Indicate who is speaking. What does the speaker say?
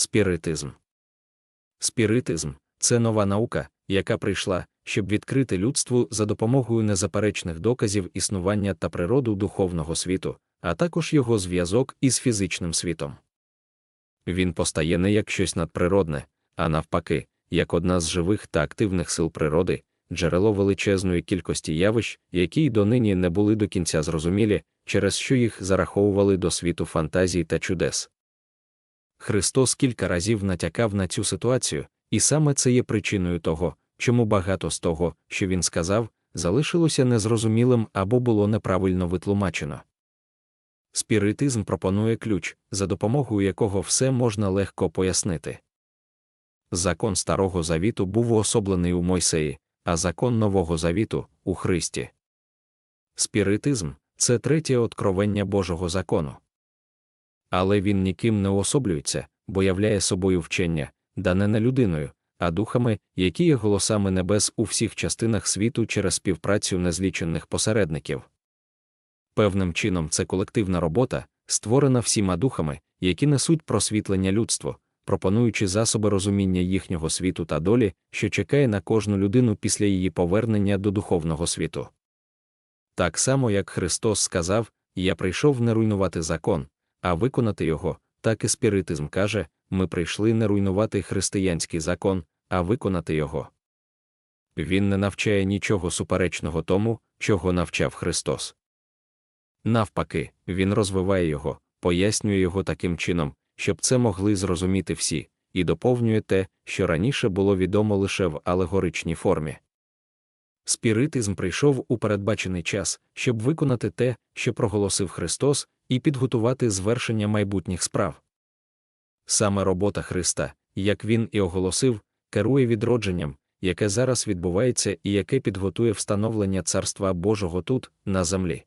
Speaker 1: Спіритизм. Спіритизм це нова наука, яка прийшла, щоб відкрити людству за допомогою незаперечних доказів існування та природу духовного світу, а також його зв'язок із фізичним світом. Він постає не як щось надприродне, а навпаки, як одна з живих та активних сил природи, джерело величезної кількості явищ, які й донині не були до кінця зрозумілі, через що їх зараховували до світу фантазій та чудес. Христос кілька разів натякав на цю ситуацію, і саме це є причиною того, чому багато з того, що він сказав, залишилося незрозумілим або було неправильно витлумачено. Спіритизм пропонує ключ, за допомогою якого все можна легко пояснити. Закон Старого Завіту був уособлений у Мойсеї, а закон Нового Завіту у Христі. Спіритизм це третє откровення Божого закону. Але він ніким не уособлюється, бо являє собою вчення, дане не людиною, а духами, які є голосами небес у всіх частинах світу через співпрацю незлічених посередників. Певним чином це колективна робота, створена всіма духами, які несуть просвітлення людству, пропонуючи засоби розуміння їхнього світу та долі, що чекає на кожну людину після її повернення до духовного світу. Так само, як Христос сказав, Я прийшов не руйнувати закон, а виконати його, так і спіритизм каже, ми прийшли не руйнувати християнський закон, а виконати його. Він не навчає нічого суперечного тому, чого навчав Христос. Навпаки, він розвиває його, пояснює його таким чином, щоб це могли зрозуміти всі, і доповнює те, що раніше було відомо лише в алегоричній формі. Спіритизм прийшов у передбачений час, щоб виконати те, що проголосив Христос, і підготувати звершення майбутніх справ. Саме робота Христа, як він і оголосив, керує відродженням, яке зараз відбувається і яке підготує встановлення Царства Божого тут, на землі.